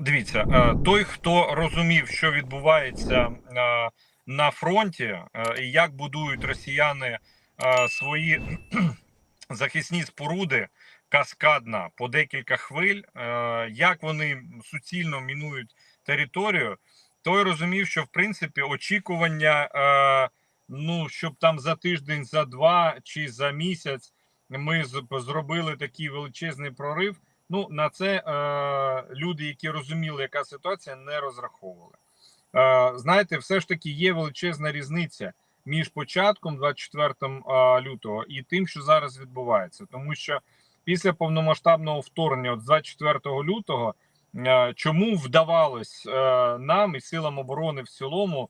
дивіться, е, той, хто розумів, що відбувається е, на фронті, е, і як будують росіяни свої захисні споруди каскадна по декілька хвиль, як вони суцільно мінують територію, той розумів, що в принципі очікування, ну щоб там за тиждень, за два чи за місяць ми зробили такий величезний прорив. Ну на це е, люди, які розуміли, яка ситуація, не розраховували. Е, знаєте, все ж таки є величезна різниця між початком 24 е, лютого і тим, що зараз відбувається, тому що після повномасштабного вторгнення, от з 24 лютого, е, чому вдавалось е, нам і силам оборони в цілому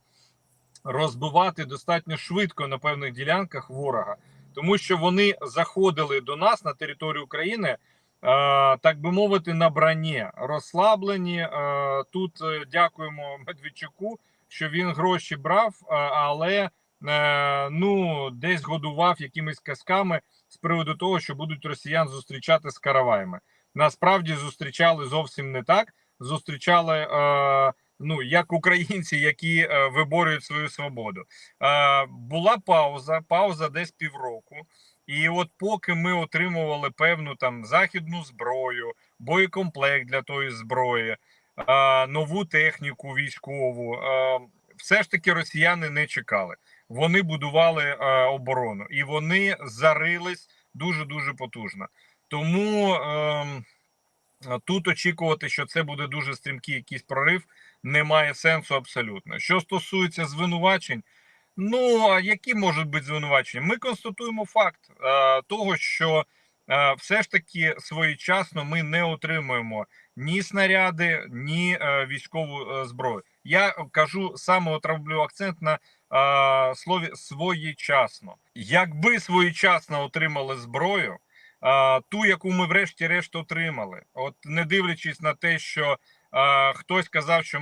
розбивати достатньо швидко на певних ділянках ворога, тому що вони заходили до нас на територію України. Е, Так би мовити, на броні розслаблені. Е, Тут е, дякуємо Медведчуку, що він гроші брав, але ну десь годував якимись казками з приводу того, що будуть росіян зустрічати з караваями. Насправді зустрічали зовсім не так. Зустрічали ну як українці, які виборюють свою свободу. Була пауза, пауза десь півроку. І от поки ми отримували певну там західну зброю, боєкомплект для тої зброї, нову техніку військову, все ж таки росіяни не чекали. Вони будували оборону і вони зарились дуже дуже потужно. Тому ем, тут очікувати, що це буде дуже стрімкий якийсь прорив, немає сенсу абсолютно. Що стосується звинувачень, ну а які можуть бути звинувачення? Ми констатуємо факт е, того, що е, все ж таки своєчасно ми не отримуємо ні снаряди, ні е, військову е, зброю. Я кажу саме от акцент на е, слові своєчасно. Якби своєчасно отримали зброю, е, ту, яку ми врешті-решт отримали, от не дивлячись на те, що е, хтось казав, що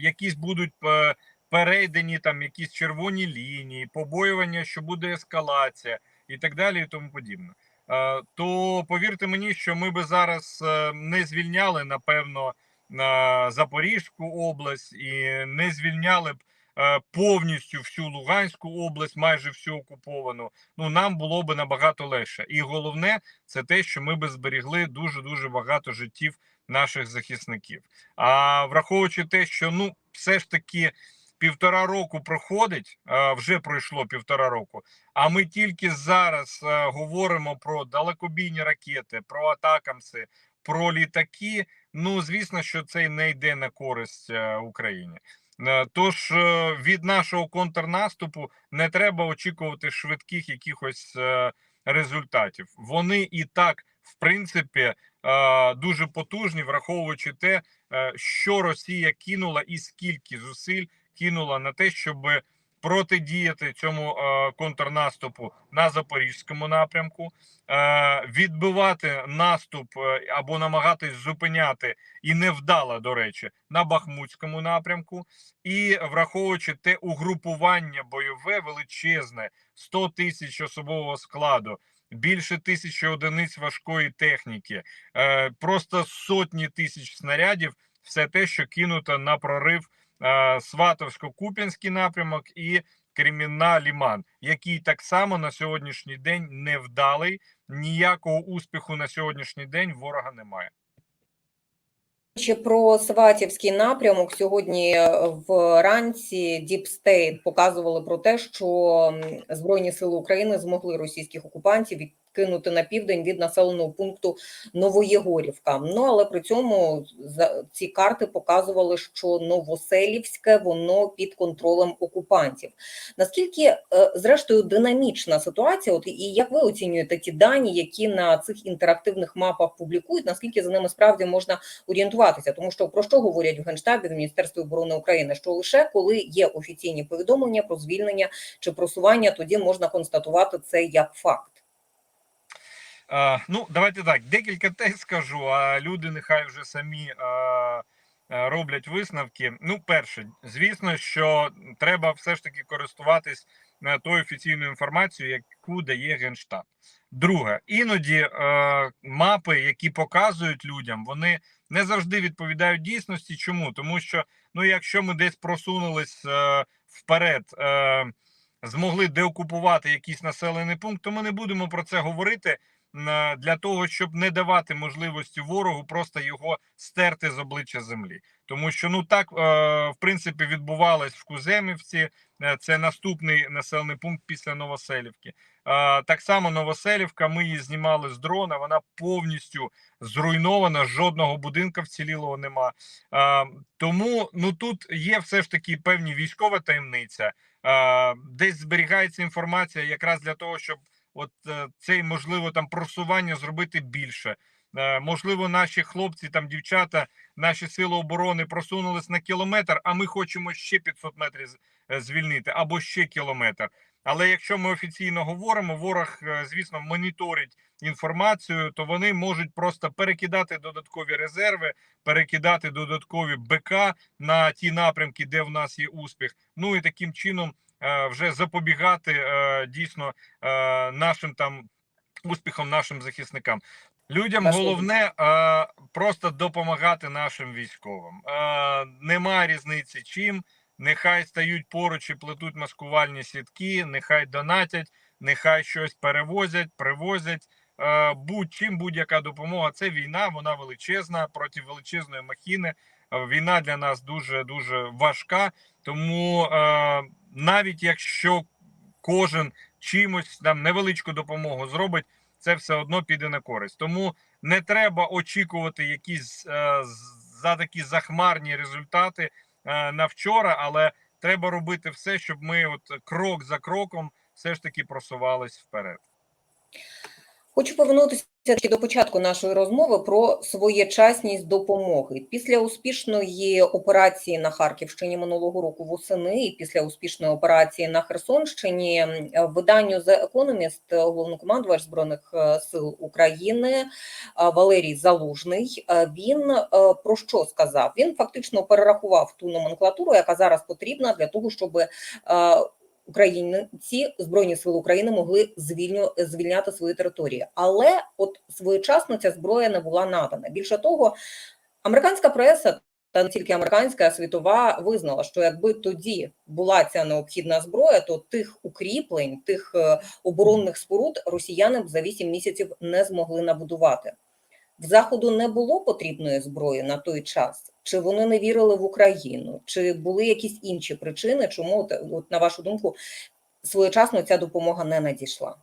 якісь будуть перейдені там якісь червоні лінії, побоювання, що буде ескалація, і так далі, і тому подібне. Е, То повірте мені, що ми би зараз е, не звільняли напевно на Запорізьку область і не звільняли б е, повністю всю Луганську область, майже всю окуповану. Ну нам було би набагато легше. І головне, це те, що ми би зберігли дуже дуже багато життів наших захисників. А враховуючи те, що ну все ж таки. Півтора року проходить, вже пройшло півтора року. А ми тільки зараз е, говоримо про далекобійні ракети, про атакамси, про літаки. Ну звісно, що це не йде на користь е, Україні. Е, Тож від нашого контрнаступу не треба очікувати швидких якихось результатів. Вони і так, в принципі, дуже потужні, враховуючи те, що Росія кинула і скільки зусиль кинула на те, щоб протидіяти цьому е, контрнаступу на запорізькому напрямку, е, відбивати наступ е, або намагатись зупиняти і невдало, до речі, на Бахмутському напрямку, і враховуючи те угрупування бойове величезне 100 тисяч особового складу. Більше тисячі одиниць важкої техніки, просто сотні тисяч снарядів. Все те, що кинуто на прорив Сватовсько-Куп'янський напрямок і Кремінна Ліман, який так само на сьогоднішній день невдалий. Ніякого успіху на сьогоднішній день ворога немає. Ще про Сватівський напрямок сьогодні е, вранці State показували про те, що Збройні сили України змогли російських окупантів відкинути на південь від населеного пункту Новоєгорівка. Ну але при цьому ці карти показували, що Новоселівське воно під контролем окупантів. Наскільки е, зрештою динамічна ситуація? От і як ви оцінюєте ті дані, які на цих інтерактивних мапах публікують? Наскільки за ними справді можна орієнтуватися, тому що про що говорять в генштабі в Міністерстві оборони України? Що лише коли є офіційні повідомлення про звільнення чи просування, тоді можна констатувати це як факт. Е, ну, давайте так. Декілька тез скажу, а люди нехай вже самі е, роблять висновки. Ну, перше, звісно, що треба все ж таки користуватись е, тою офіційною інформацією, яку дає Генштаб. Друге, іноді е, мапи, які показують людям, вони не завжди відповідають дійсності. Чому? Тому що ну, якщо ми десь просунулись е, вперед, е, змогли деокупувати якийсь населений пункт, то ми не будемо про це говорити для того, щоб не давати можливості ворогу просто його стерти з обличчя землі. Тому що ну так е, в принципі відбувалось в Куземівці. Е, Це наступний населений пункт після Новоселівки. Е, Так само Новоселівка. Ми її знімали з дрона. Вона повністю зруйнована. Жодного будинка вцілілого нема. Тому ну тут є все ж таки певні військова таємниця. Десь зберігається інформація якраз для того, щоб от е, цей можливо там просування зробити більше. Е, Можливо, наші хлопці там дівчата, наші сили оборони просунулись на кілометр, а ми хочемо ще 500 метрів е, звільнити або ще кілометр. Але якщо ми офіційно говоримо, ворог, звісно, моніторить інформацію, то вони можуть просто перекидати додаткові резерви, перекидати додаткові БК на ті напрямки, де в нас є успіх. Ну і таким чином вже запобігати е, дійсно е, нашим там успіхом, нашим захисникам. Людям головне е, просто допомагати нашим військовим. Е, немає різниці чим. Нехай стають поруч і плетуть маскувальні сітки, нехай донатять, нехай щось перевозять, привозять. Е, будь-чим будь-яка допомога. Це війна, вона величезна проти величезної махіни. Війна для нас дуже дуже важка. Тому е, навіть якщо кожен чимось там невеличку допомогу зробить, це все одно піде на користь. Тому не треба очікувати якісь е, за такі захмарні результати е, на вчора, але треба робити все, щоб ми, от крок за кроком, все ж таки просувались вперед. Хочу повернутися таки до початку нашої розмови про своєчасність допомоги. Після успішної операції на Харківщині минулого року восени, і після успішної операції на Херсонщині, виданню The Economist головнокомандувач збройних е, сил України е, Валерій Залужний. е, Він про що сказав? Він фактично перерахував ту номенклатуру, яка зараз потрібна для того, щоб Українці збройні сили України могли звільню звільняти свої території, але от своєчасно ця зброя не була надана. Більше того, американська преса та не тільки американська, а світова визнала, що якби тоді була ця необхідна зброя, то тих укріплень, тих е, оборонних споруд росіяни б за 8 місяців не змогли набудувати. В заходу не було потрібної зброї на той час. Чи вони не вірили в Україну, чи були якісь інші причини, чому от, на вашу думку своєчасно ця допомога не надійшла?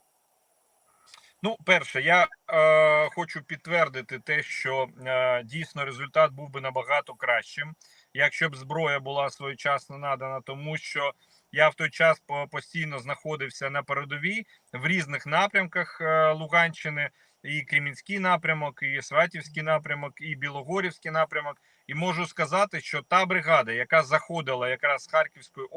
Ну, перше, я е, хочу підтвердити те, що е, дійсно результат був би набагато кращим, якщо б зброя була своєчасно надана, тому що я в той час постійно знаходився на передовій в різних напрямках е, Луганщини, і Кремінський напрямок, і Сватівський напрямок, і Білогорівський напрямок. І можу сказати, що та бригада, яка заходила якраз з Харківської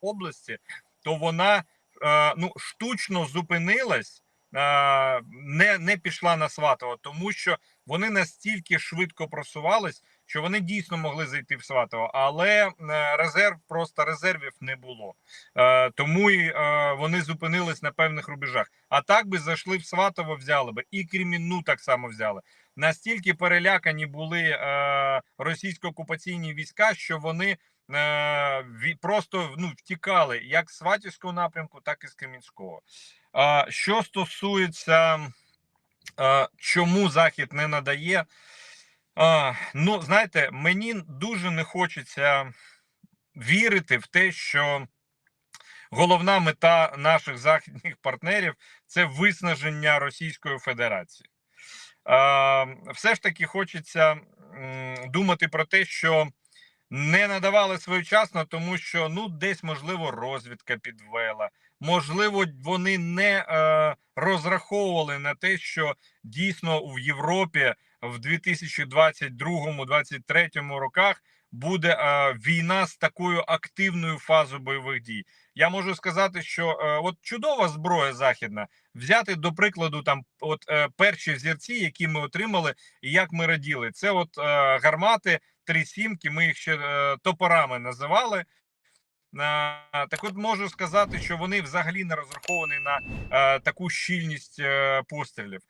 області, то вона е, ну штучно зупинилась е, не, не пішла на Сватово, тому що вони настільки швидко просувались, що вони дійсно могли зайти в Сватово, але е, резерв просто резервів не було. Е, Тому і е, вони зупинились на певних рубежах. А так би зайшли в Сватово, взяли би і Кремінну так само взяли. Настільки перелякані були російсько-окупаційні війська, що вони просто ну, втікали як з Сватівського напрямку, так і з Кремінського. Що стосується, чому Захід не надає, ну знаєте, мені дуже не хочеться вірити в те, що головна мета наших західних партнерів це виснаження Російської Федерації. Все ж таки хочеться думати про те, що не надавали своєчасно, тому що ну десь можливо розвідка підвела. Можливо, вони не е, розраховували на те, що дійсно в Європі в 2022-2023 роках буде е, війна з такою активною фазою бойових дій. Я можу сказати, що е, от чудова зброя західна взяти до прикладу там, от е, перші взірці, які ми отримали, і як ми раділи, це от гармати три сімки. Ми їх ще топорами називали. Так, от можу сказати, що вони взагалі не розраховані на таку щільність пострілів.